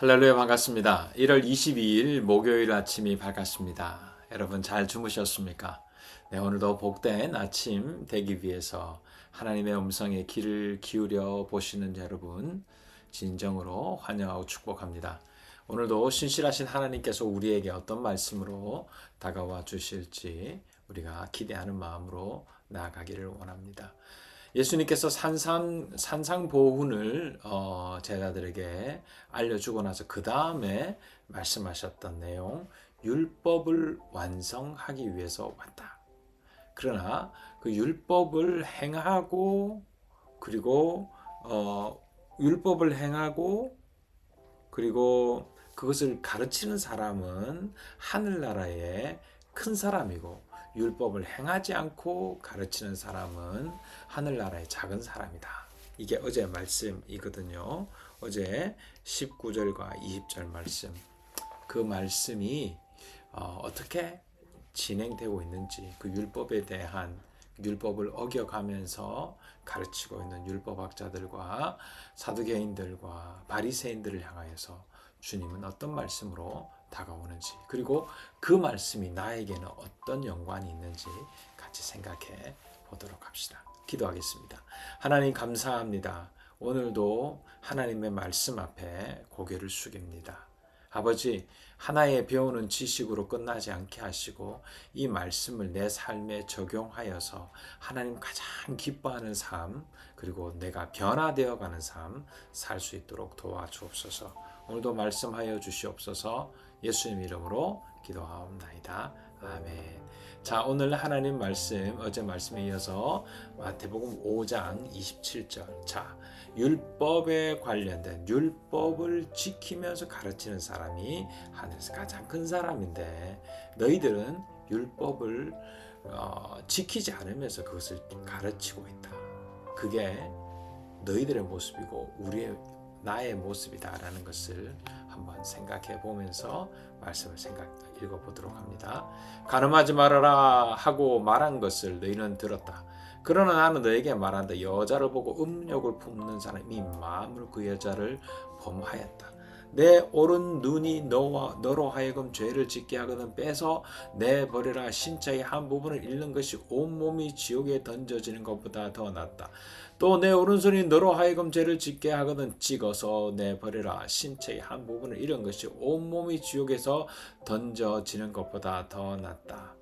할렐루야 반갑습니다. 1월 22일 목요일 아침이 밝았습니다. 여러분 잘 주무셨습니까? 네, 오늘도 복된 아침 되기 위해서 하나님의 음성에 귀를 기울여 보시는 여러분 진정으로 환영하고 축복합니다. 오늘도 신실하신 하나님께서 우리에게 어떤 말씀으로 다가와 주실지 우리가 기대하는 마음으로 나아가기를 원합니다. 예수님께서 산상 산상 보훈을 어, 제자들에게 알려주고 나서 그 다음에 말씀하셨던 내용 율법을 완성하기 위해서 왔다. 그러나 그 율법을 행하고 그리고 어, 율법을 행하고 그리고 그것을 가르치는 사람은 하늘나라의 큰 사람이고 율법을 행하지 않고 가르치는 사람은 하늘나라의 작은 사람이다. 이게 어제 말씀이거든요. 어제 19절과 20절 말씀. 그 말씀이 어, 떻게 진행되고 있는지 그 율법에 대한 율법을 어겨가면서 가르치고 있는 율법학자들과 사두개인들과 바리새인들을 향하여서 주님은 어떤 말씀으로 다가오는지 그리고 그 말씀이 나에게는 어떤 연관이 있는지 같이 생각해 보도록 합시다. 기도하겠습니다. 하나님 감사합니다. 오늘도 하나님의 말씀 앞에 고개를 숙입니다. 아버지, 하나의 배우는 지식으로 끝나지 않게 하시고 이 말씀을 내 삶에 적용하여서 하나님 가장 기뻐하는 삶, 그리고 내가 변화되어 가는 삶 살 수 있도록 도와주옵소서. 오늘도 말씀하여 주시옵소서. 예수님 이름으로 기도하옵나이다. 아멘. 자, 오늘 하나님 말씀, 어제 말씀에 이어서 마태복음 5장 27절. 자, 율법에 관련된 율법을 지키면서 가르치는 사람이 하늘에서 가장 큰 사람인데 너희들은 율법을 어, 지키지 않으면서 그것을 가르치고 있다. 그게 너희들의 모습이고 우리의 나의 모습이다라는 것을 한번 생각해 보면서 말씀을 생각 읽어 보도록 합니다. 가늠하지 말아라 하고 말한 것을 너희는 들었다. 그러나 나는 너에게 말한다. 여자를 보고 음욕을 품는 사람이 마음을 그 여자를 범하였다. 내 오른 눈이 너와 너로 하여금 죄를 짓게 하거든 빼서 내 버려라 신체의 한 부분을 잃는 것이 온 몸이 지옥에 던져지는 것보다 더 낫다. 또 내 오른손이 너로 하여금 죄를 짓게 하거든 찍어서 내 버려라 신체의 한 부분을 잃은 것이 온 몸이 지옥에서 던져지는 것보다 더 낫다.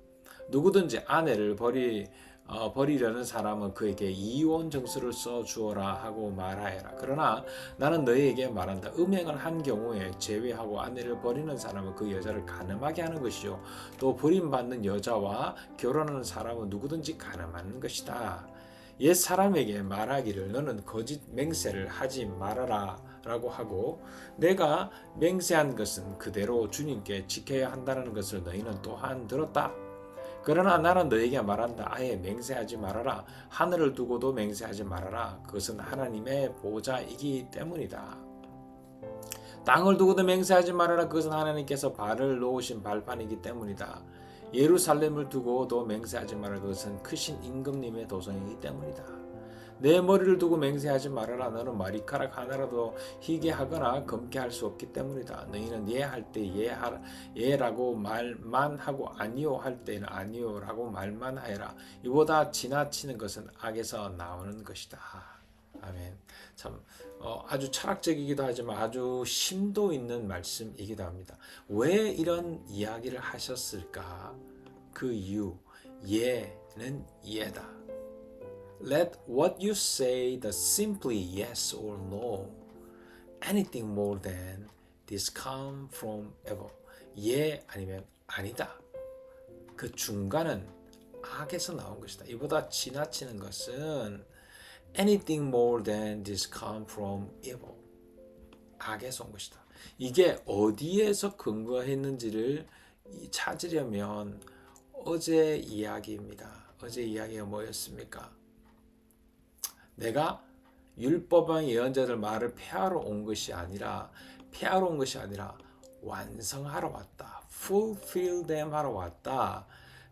누구든지 아내를 버리 어, 버리려는 사람은 그에게 이혼 정수를 써 주어라 하고 말하여라. 그러나 나는 너희에게 말한다. 음행을 한 경우에 제외하고 아내를 버리는 사람은 그 여자를 가늠하게 하는 것이요. 또 버림받는 여자와 결혼하는 사람은 누구든지 가늠하는 것이다. 옛 사람에게 말하기를 너는 거짓 맹세를 하지 말아라. 라고 하고 내가 맹세한 것은 그대로 주님께 지켜야 한다는 것을 너희는 또한 들었다. 그러나 나는 너에게 말한다. 아예 맹세하지 말아라. 하늘을 두고도 맹세하지 말아라. 그것은 하나님의 보좌이기 때문이다. 땅을 두고도 맹세하지 말아라. 그것은 하나님께서 발을 놓으신 발판이기 때문이다. 예루살렘을 두고도 맹세하지 말아라. 그것은 크신 임금님의 도성이기 때문이다. 내 머리를 두고 맹세하지 말아라. 너는 머리카락 하나라도 희게 하거나 검게 할 수 없기 때문이다. 너희는 예할 때예 예라고 말만 하고 아니요 할 때는 아니요라고 말만 하여라. 이보다 지나치는 것은 악에서 나오는 것이다. 아멘. 참 어, 아주 철학적이기도 하지만 아주 심도 있는 말씀이기도 합니다. 왜 이런 이야기를 하셨을까? 그 이유 예는 예다. Let what you say the simply yes or no. Anything more than this come from evil. 예 아니면 아니다. 그 중간은 악에서 나온 것이다. 이보다 지나치는 것은 anything more than this come from evil. 악에서 온 것이다. 이게 어디에서 근거했는지를 찾으려면 어제 이야기입니다. 어제 이야기가 뭐였습니까? 내가 율법왕 예언자들 말을 폐하러 온 것이 아니라 폐하러 온 것이 아니라 완성하러 왔다. fulfill them 하러 왔다.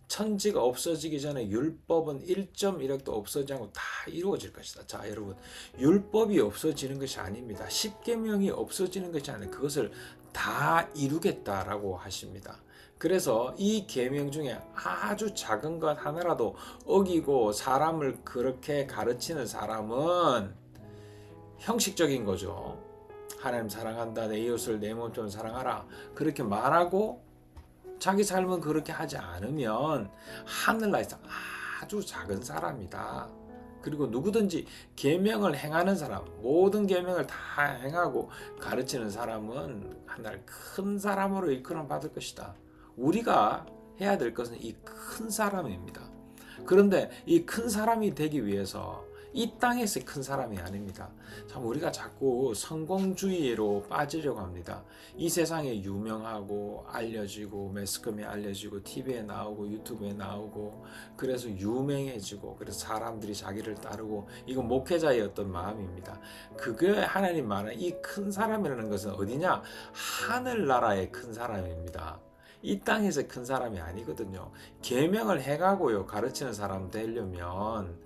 천지가 없어지기 전에 율법은 1.1핵도 없어지지 않고 다 이루어질 것이다. 자, 여러분. 율법이 없어지는 것이 아닙니다. 십계명이 없어지는 것이 아니라 그것을 다 이루겠다라고 하십니다. 그래서 이 계명 중에 아주 작은 것 하나라도 어기고 사람을 그렇게 가르치는 사람은 형식적인 거죠. 하나님 사랑한다. 내 이웃을 내 몸처럼 사랑하라. 그렇게 말하고 자기 삶은 그렇게 하지 않으면 하늘나라에서 아주 작은 사람이다. 그리고 누구든지 계명을 행하는 사람, 모든 계명을 다 행하고 가르치는 사람은 하나를 큰 사람으로 일컬음 받을 것이다. 우리가 해야 될 것은 이 큰 사람입니다. 그런데 이 큰 사람이 되기 위해서 이 땅에서 큰 사람이 아닙니다. 참 우리가 자꾸 성공주의로 빠지려고 합니다. 이 세상에 유명하고 알려지고 매스컴에 알려지고 TV에 나오고 유튜브에 나오고 그래서 유명해지고 그래서 사람들이 자기를 따르고 이건 목회자의 어떤 마음입니다. 그게 하나님 말하는 이큰 사람이라는 것은 어디냐? 하늘나라의 큰 사람입니다. 이 땅에서 큰 사람이 아니거든요. 계명을 해가고요 가르치는 사람 되려면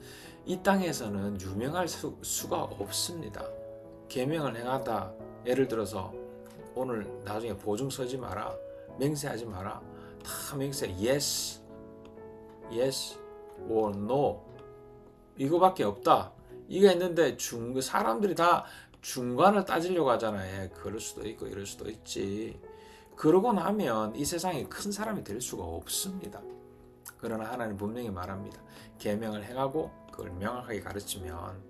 이 땅에서는 유명할 수, 수가 없습니다. 계명을 행하다. 예를 들어서 오늘 나중에 보증 서지 마라 맹세하지 마라. 다 맹세 yes yes or no. 이거밖에 없다. 이게 있는데 중 사람들이 다 중간을 따지려고 하잖아요. 그럴 수도 있고 이럴 수도 있지 그러고 나면 이 세상에 큰 사람이 될 수가 없습니다 그러나 하나님 분명히 말합니다 계명을 행하고 그걸 명확하게 가르치면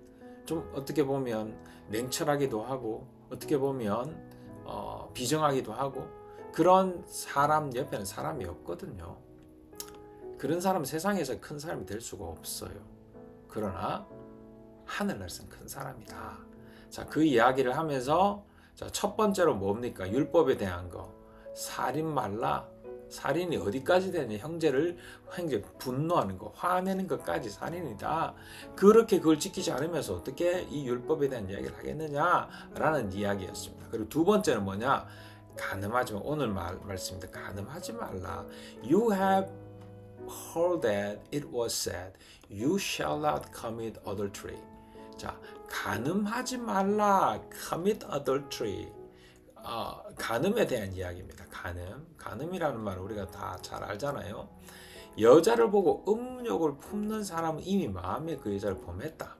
좀 어떻게 보면 냉철하기도 하고 어떻게 보면 어, 비정하기도 하고 그런 사람 옆에는 사람이 없거든요. 그런 사람은 세상에서 큰 사람이 될 수가 없어요. 그러나 하늘나라에서는 큰 사람이다. 자, 그 이야기를 하면서 자, 첫 번째로 뭡니까? 율법에 대한 거. 살인 말라. 살인이 어디까지 되냐? 형제를 형제 분노하는 거, 화내는 것까지 살인이다. 그렇게 그걸 지키지 않으면서 어떻게 이 율법에 대한 이야기를 하겠느냐라는 이야기였습니다. 그리고 두 번째는 뭐냐? 가늠하지 마. 오늘 말, 말씀입니다. 가늠하지 말라. You have heard that it was said, You shall not commit adultery. 자, 가늠하지 말라. Commit adultery. 어, 간음에 대한 이야기입니다. 간음. 간음이라는 말을 우리가 다 잘 알잖아요. 여자를 보고 음욕을 품는 사람은 이미 마음에 그 여자를 범했다.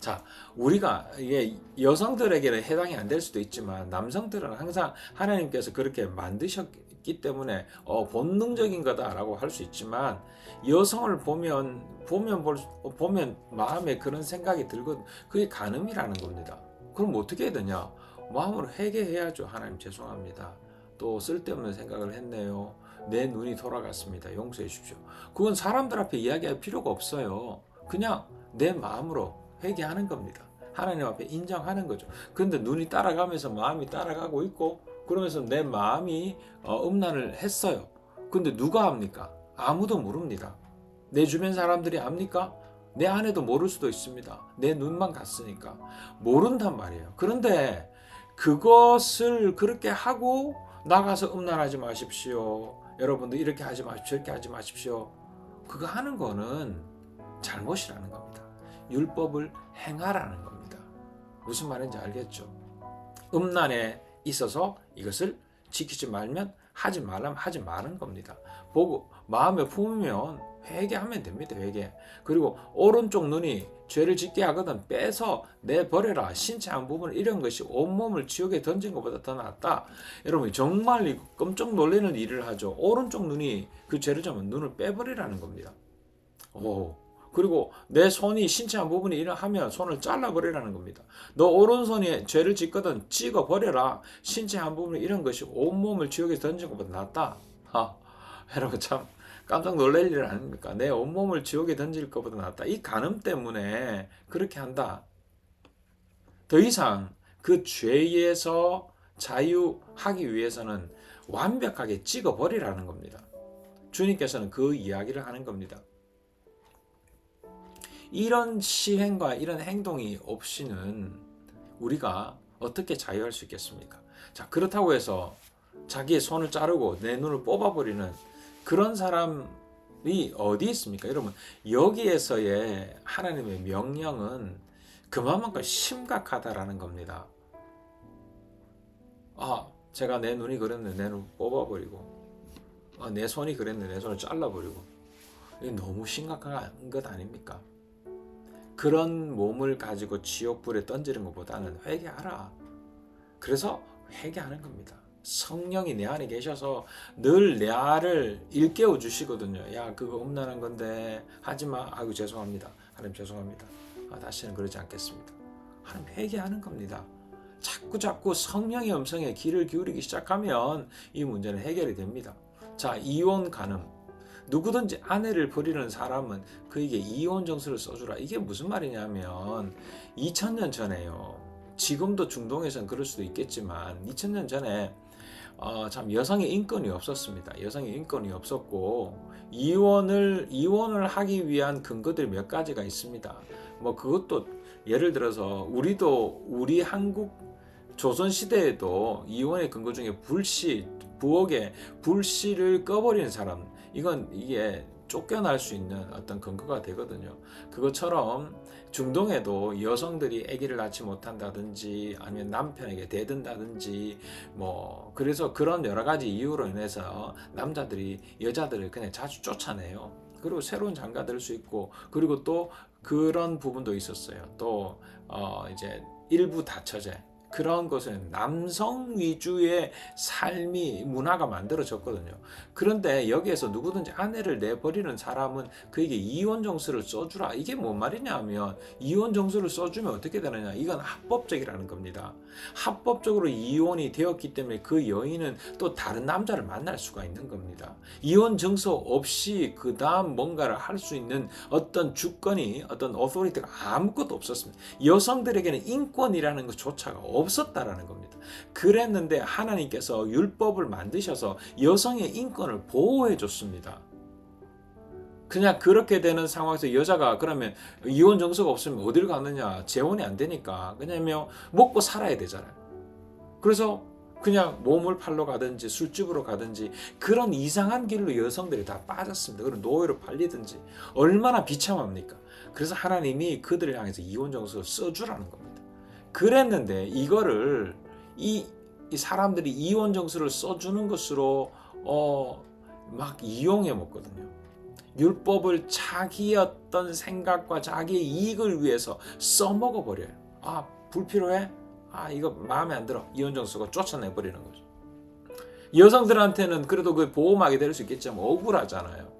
자, 우리가 이게 여성들에게는 해당이 안 될 수도 있지만 남성들은 항상 하나님께서 그렇게 만드셨기 때문에 어, 본능적인 거다라고 할 수 있지만 여성을 보면 보면 볼, 보면 마음에 그런 생각이 들거든. 그게 간음이라는 겁니다. 그럼 어떻게 해야 되냐? 마음으로 회개해야죠. 하나님 죄송합니다. 또 쓸데없는 생각을 했네요. 내 눈이 돌아갔습니다. 용서해 주십시오. 그건 사람들 앞에 이야기할 필요가 없어요. 그냥 내 마음으로 회개하는 겁니다. 하나님 앞에 인정하는 거죠. 근데 눈이 따라가면서 마음이 따라가고 있고 그러면서 내 마음이 어, 음란을 했어요. 근데 누가 합니까? 아무도 모릅니다. 내 주변 사람들이 압니까? 내 아내도 모를 수도 있습니다. 내 눈만 갔으니까. 모른단 말이에요. 그런데 그것을 그렇게 하고 나가서 음란하지 마십시오. 여러분들 이렇게 하지 마십시오. 저렇게 하지 마십시오. 그거 하는 거는 잘못이라는 겁니다. 율법을 행하라는 겁니다. 무슨 말인지 알겠죠? 음란에 있어서 이것을 지키지 말면 하지 말라면 하지 마는 겁니다. 보고 마음에 품으면 회개하면 됩니다. 회개. 그리고 오른쪽 눈이 죄를 짓게 하거든 빼서 내버려라. 신체 한 부분 이런 것이 온몸을 지옥에 던진 것보다 더 낫다. 여러분 정말 깜짝 놀라는 일을 하죠. 오른쪽 눈이 그 죄를 지면 눈을 빼버리라는 겁니다. 오. 그리고 내 손이 신체 한 부분이 이러 하면 손을 잘라버리라는 겁니다. 너 오른손이 죄를 짓거든 찍어버려라. 신체 한 부분이 이런 것이 온몸을 지옥에 던진 것보다 낫다. 하, 여러분 참 깜짝 놀랄 일 아닙니까? 내 온몸을 지옥에 던질 것보다 낫다. 이 간음 때문에 그렇게 한다. 더 이상 그 죄에서 자유하기 위해서는 완벽하게 찍어버리라는 겁니다. 주님께서는 그 이야기를 하는 겁니다. 이런 시행과 이런 행동이 없이는 우리가 어떻게 자유할 수 있겠습니까? 자, 그렇다고 해서 자기의 손을 자르고 내 눈을 뽑아버리는 그런 사람은 이 어디 있습니까? 여러분 여기에서의 하나님의 명령은 그만큼 심각하다라는 겁니다. 아 제가 내 눈이 그랬는데 내 눈 뽑아버리고 아, 내 손이 그랬는데 내 손을 잘라버리고 이게 너무 심각한 것 아닙니까? 그런 몸을 가지고 지옥불에 던지는 것보다는 회개하라. 그래서 회개하는 겁니다. 성령이 내 안에 계셔서 늘내 알을 일깨워 주시거든요. 야, 그거 음란한 건데 하지 마. 아이고 죄송합니다. 하나님 죄송합니다. 아, 다시는 그러지 않겠습니다. 하나님 회개하는 겁니다. 자꾸 자꾸 성령의 음성에 귀를 기울이기 시작하면 이 문제는 해결이 됩니다. 자, 이혼 가능. 누구든지 아내를 버리는 사람은 그에게 이혼 정서를 써주라. 이게 무슨 말이냐면 2000년 전에요. 지금도 중동에서는 그럴 수도 있겠지만 2000년 전에 어, 참 여성의 인권이 없었습니다. 여성의 인권이 없었고 이혼을 이혼을 하기 위한 근거들이 몇 가지가 있습니다. 뭐 그것도 예를 들어서 우리도 우리 한국 조선 시대에도 이혼의 근거 중에 불씨 부엌에 불씨를 꺼버리는 사람 이건 이게 쫓겨날 수 있는 어떤 근거가 되거든요. 그것처럼 중동에도 여성들이 아기를 낳지 못한다든지 아니면 남편에게 대든다든지 뭐 그래서 그런 여러 가지 이유로 인해서 남자들이 여자들을 그냥 자주 쫓아내요. 그리고 새로운 장가 될수 있고 그리고 또 그런 부분도 있었어요. 또 어 이제 일부 다처제 그런 것은 남성 위주의 삶이 문화가 만들어졌거든요. 그런데 여기에서 누구든지 아내를 내버리는 사람은 그에게 이혼 정서를 써주라. 이게 뭔 말이냐면 이혼 정서를 써주면 어떻게 되느냐? 이건 합법적이라는 겁니다. 합법적으로 이혼이 되었기 때문에 그 여인은 또 다른 남자를 만날 수가 있는 겁니다. 이혼 정서 없이 그 다음 뭔가를 할 수 있는 어떤 주권이 어떤 오토리티가 아무것도 없었습니다. 여성들에게는 인권이라는 것조차가 없었다라는 겁니다. 그랬는데 하나님께서 율법을 만드셔서 여성의 인권을 보호해 줬습니다. 그냥 그렇게 되는 상황에서 여자가 그러면 이혼 정서가 없으면 어디를 가느냐 재혼이 안 되니까 그냐면 먹고 살아야 되잖아요. 그래서 그냥 몸을 팔러 가든지 술집으로 가든지 그런 이상한 길로 여성들이 다 빠졌습니다. 그런 노예로 팔리든지 얼마나 비참합니까? 그래서 하나님이 그들을 향해서 이혼 정서를 써주라는 겁니다. 그랬는데 이거를 이, 이 사람들이 이혼 정서를 써주는 것으로 어, 막 이용해 먹거든요. 율법을 자기의 어떤 생각과 자기의 이익을 위해서 써먹어 버려요. 아 불필요해? 아 이거 마음에 안 들어. 이혼 정서가 쫓아내 버리는 거죠. 여성들한테는 그래도 그 보호막이 될 수 있겠지만 억울하잖아요.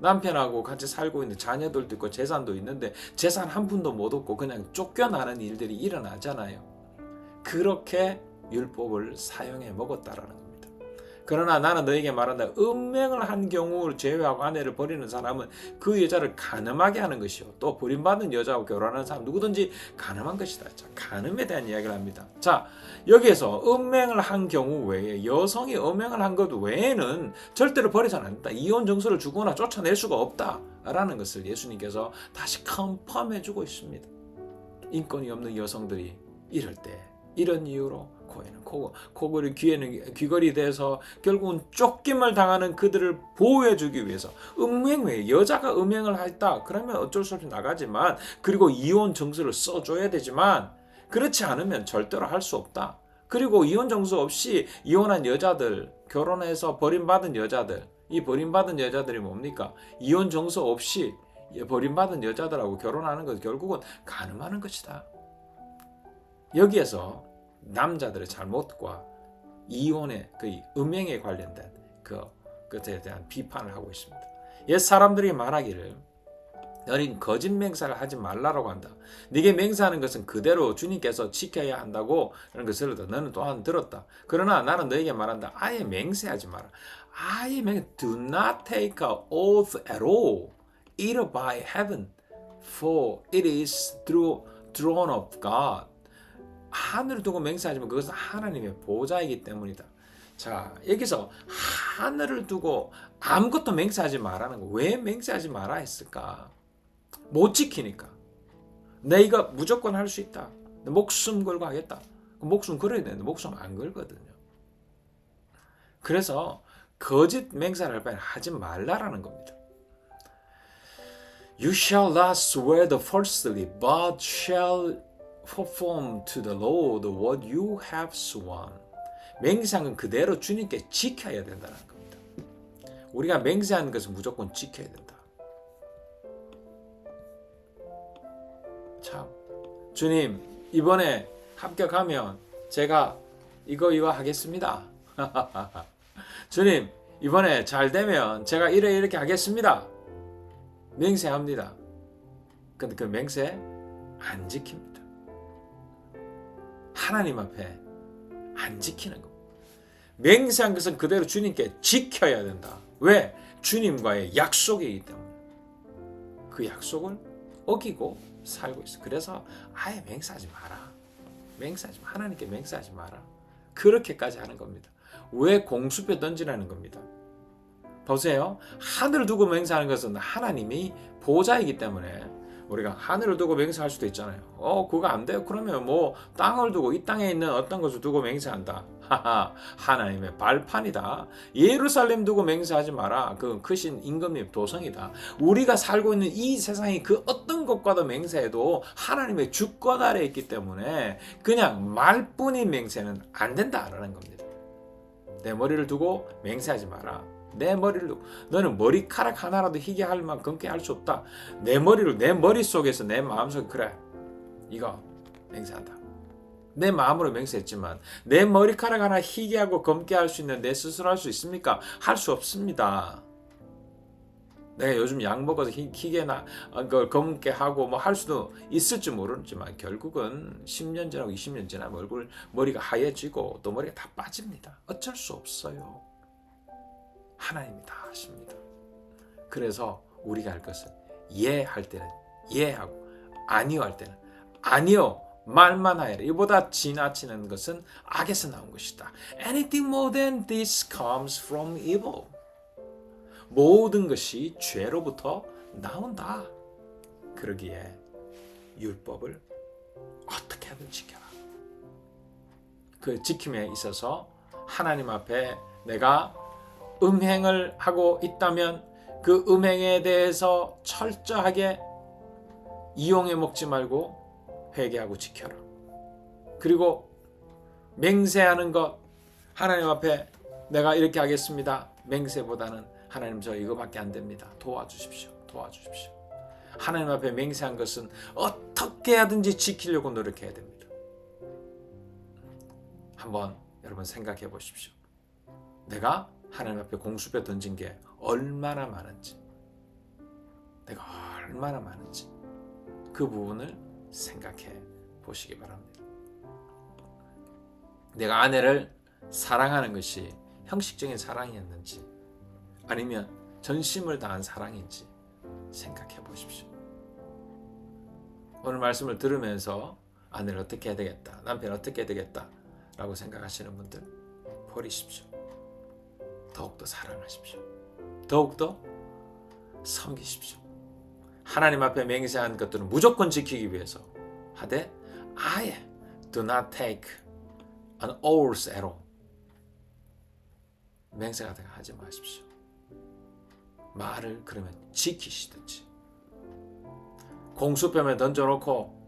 남편하고 같이 살고 있는 자녀들도 있고 재산도 있는데 재산 한 푼도 못 얻고 그냥 쫓겨나는 일들이 일어나잖아요. 그렇게 율법을 사용해 먹었다라는 겁니다. 그러나 나는 너에게 말한다. 음행을 한 경우를 제외하고 아내를 버리는 사람은 그 여자를 가늠하게 하는 것이요. 또 버림받은 여자와 결혼하는 사람 누구든지 가늠한 것이다. 자, 가늠에 대한 이야기를 합니다. 자, 여기에서 음행을 한 경우 외에 여성이 음행을 한 것 외에는 절대로 버리서는 안 된다. 이혼 정서를 주거나 쫓아낼 수가 없다라는 것을 예수님께서 다시 컨펌해 주고 있습니다. 인권이 없는 여성들이 이럴 때 이런 이유로 코에는 코고 코골이 귀에는 귀걸이 돼서 결국은 쫓김을 당하는 그들을 보호해주기 위해서 음행 외에 여자가 음행을 했다 그러면 어쩔 수 없이 나가지만 그리고 이혼 정서를 써줘야 되지만 그렇지 않으면 절대로 할 수 없다. 그리고 이혼 정서 없이 이혼한 여자들 결혼해서 버림받은 여자들 이 버림받은 여자들이 뭡니까? 이혼 정서 없이 버림받은 여자들하고 결혼하는 것 결국은 가늠하는 것이다. 여기에서 남자들의 잘못과 이혼의 그 음행에 관련된 그 것에 대한 비판을 하고 있습니다. 옛 사람들이 말하기를 너는 거짓 맹세를 하지 말라라고 한다. 네게 맹세하는 것은 그대로 주님께서 지켜야 한다고 이런 것을 너는 또한 들었다. 그러나 나는 너에게 말한다. 아예 맹세하지 마라. 아예 맹 Do not take a oath at all, either by heaven, for it is through throne of God. 하늘을 두고 맹세하지만 그것은 하나님의 보좌이기 때문이다. 자, 여기서 하늘을 두고 아무것도 맹세하지 말라는 거. 왜 맹세하지 마라 했을까? 못 지키니까. 내가 무조건 할 수 있다. 목숨 걸고 하겠다. 목숨 걸어야 되는데 목숨 안 걸거든요. 그래서 거짓 맹세를 할 바에 하지 말라라는 겁니다. You shall not swear the falsely, but shall perform to the Lord what you have sworn. 맹세한 그대로 주님께 지켜야 된다는 겁니다. 우리가 맹세하는 것은 무조건 지켜야 된다. 참, 주님 이번에 합격하면 제가 이거 이거 하겠습니다. 주님 이번에 잘 되면 제가 이래 이렇게 하겠습니다. 맹세합니다. 근데 그 맹세 안 지킵니다. 하나님 앞에 안 지키는 거. 맹세한 것은 그대로 주님께 지켜야 된다. 왜? 주님과의 약속이기 때문에. 그 약속을 어기고 살고 있어. 그래서 아예 맹세하지 마라. 맹세하지 마. 하나님께 맹세하지 마라. 그렇게까지 하는 겁니다. 왜 공수뼈 던지라는 겁니다. 보세요. 하늘을 두고 맹세하는 것은 하나님이 보좌이기 때문에 우리가 하늘을 두고 맹세할 수도 있잖아요. 어, 그거 안 돼요. 그러면 뭐 땅을 두고 이 땅에 있는 어떤 것을 두고 맹세한다. 하하, 하나님의 발판이다. 예루살렘 두고 맹세하지 마라. 그 크신 임금님 도성이다. 우리가 살고 있는 이 세상이 그 어떤 것과도 맹세해도 하나님의 주권 아래 있기 때문에 그냥 말뿐인 맹세는 안 된다라는 겁니다. 내 머리를 두고 맹세하지 마라. 내 두고 너는 머리카락 하나라도 희게 할 만큼 게 할 수 없다. 내 머리를 내 머릿속에서 내 마음속에 그래. 이거 맹세한다. 내 마음으로 맹세했지만 내 머리카락 하나 희게 하고 검게 할 수 있는 내 스스로 할 수 있습니까? 할 수 없습니다. 내가 요즘 약 먹어서 희, 희게나 어, 그걸 검게 하고 뭐 할 수도 있을지 모르지만 결국은 10년 지나고 20년 지나면 얼굴 머리가 하얘지고 또 머리가 다 빠집니다. 어쩔 수 없어요. 하나님이 다 하십니다. 그래서 우리가 할 것은 예 할 때는 예 하고 아니요 할 때는 아니요 말만 하여라. 이보다 지나치는 것은 악에서 나온 것이다. Anything more than this comes from evil. 모든 것이 죄로부터 나온다. 그러기에 율법을 어떻게 하든 지켜라. 그 지킴에 있어서 하나님 앞에 내가 음행을 하고 있다면 그 음행에 대해서 철저하게 이용해 먹지 말고 회개하고 지켜라. 그리고 맹세하는 것 하나님 앞에 내가 이렇게 하겠습니다. 맹세보다는 하나님 저 이거밖에 안 됩니다. 도와주십시오. 도와주십시오. 하나님 앞에 맹세한 것은 어떻게 하든지 지키려고 노력해야 됩니다. 한번 여러분 생각해 보십시오. 내가 하나님 앞에 공수배 던진 게 얼마나 많은지, 내가 얼마나 많은지 그 부분을 생각해 보시기 바랍니다. 내가 아내를 사랑하는 것이 형식적인 사랑이었는지 아니면 전심을 다한 사랑인지 생각해 보십시오. 오늘 말씀을 들으면서 아내를 어떻게 해야 되겠다, 남편 어떻게 해야 되겠다 라고 생각하시는 분들 버리십시오. 더욱더 사랑하십시오. 더욱더 섬기십시오. 하나님 앞에 맹세한 것들은 무조건 지키기 위해서 하되 아예 do not take an at all. 맹세 같은 거 하지 마십시오. 말을 그러면 지키시든지 공수표면 던져놓고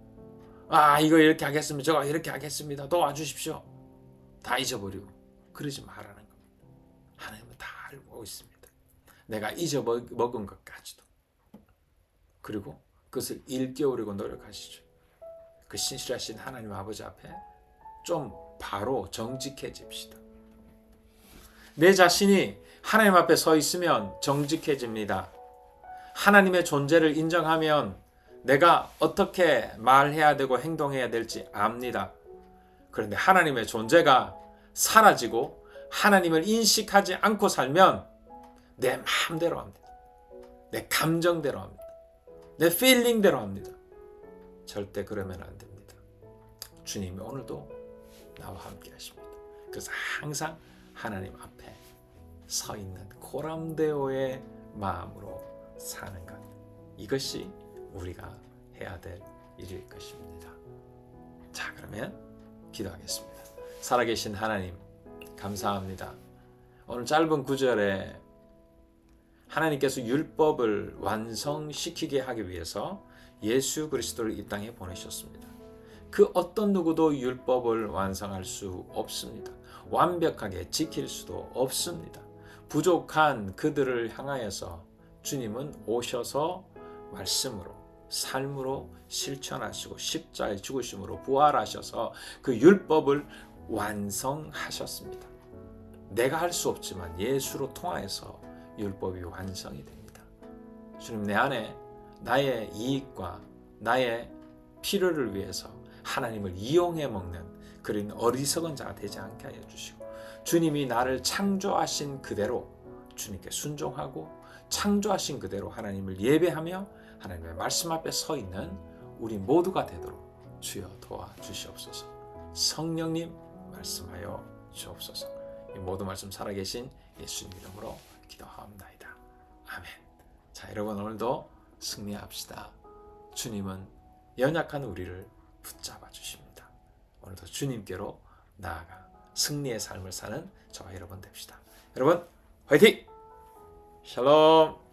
아 이거 이렇게 하겠습니다. 저거 이렇게 하겠습니다. 도와주십시오. 다 잊어버리고 그러지 말라는 알고 있습니다. 내가 잊어먹은 것까지도 그리고 그것을 일깨우려고 노력하시죠. 그 신실하신 하나님 아버지 앞에 좀 바로 정직해집시다. 내 자신이 하나님 앞에 서 있으면 정직해집니다. 하나님의 존재를 인정하면 내가 어떻게 말해야 되고 행동해야 될지 압니다. 그런데 하나님의 존재가 사라지고 하나님을 인식하지 않고 살면 내 마음대로 합니다. 내 감정대로 합니다. 내 필링대로 합니다. 절대 그러면 안 됩니다. 주님이 오늘도 나와 함께 하십니다. 그래서 항상 하나님 앞에 서 있는 코람데오의 마음으로 사는 것. 이것이 우리가 해야 될 일일 것입니다. 자, 그러면 기도하겠습니다. 살아계신 하나님, 감사합니다. 오늘 짧은 구절에 하나님께서 율법을 완성시키게 하기 위해서 예수 그리스도를 이 땅에 보내셨습니다. 그 어떤 누구도 율법을 완성할 수 없습니다. 완벽하게 지킬 수도 없습니다. 부족한 그들을 향하여서 주님은 오셔서 말씀으로 삶으로 실천하시고 십자에 죽으심으로 부활하셔서 그 율법을 완성하셨습니다. 내가 할 수 없지만 예수로 통하여서 율법이 완성이 됩니다. 주님 내 안에 나의 이익과 나의 필요를 위해서 하나님을 이용해 먹는 그런 어리석은 자가 되지 않게 하여 주시고 주님이 나를 창조하신 그대로 주님께 순종하고 창조하신 그대로 하나님을 예배하며 하나님의 말씀 앞에 서 있는 우리 모두가 되도록 주여 도와 주시옵소서. 성령님 말씀하여 주옵소서. 이 모든 말씀 살아계신 예수님 이름으로 기도하옵나이다. 아멘. 자, 여러분 오늘도 승리합시다. 주님은 연약한 우리를 붙잡아 주십니다. 오늘도 주님께로 나아가 승리의 삶을 사는 저와 여러분 됩시다. 여러분 화이팅! 샬롬!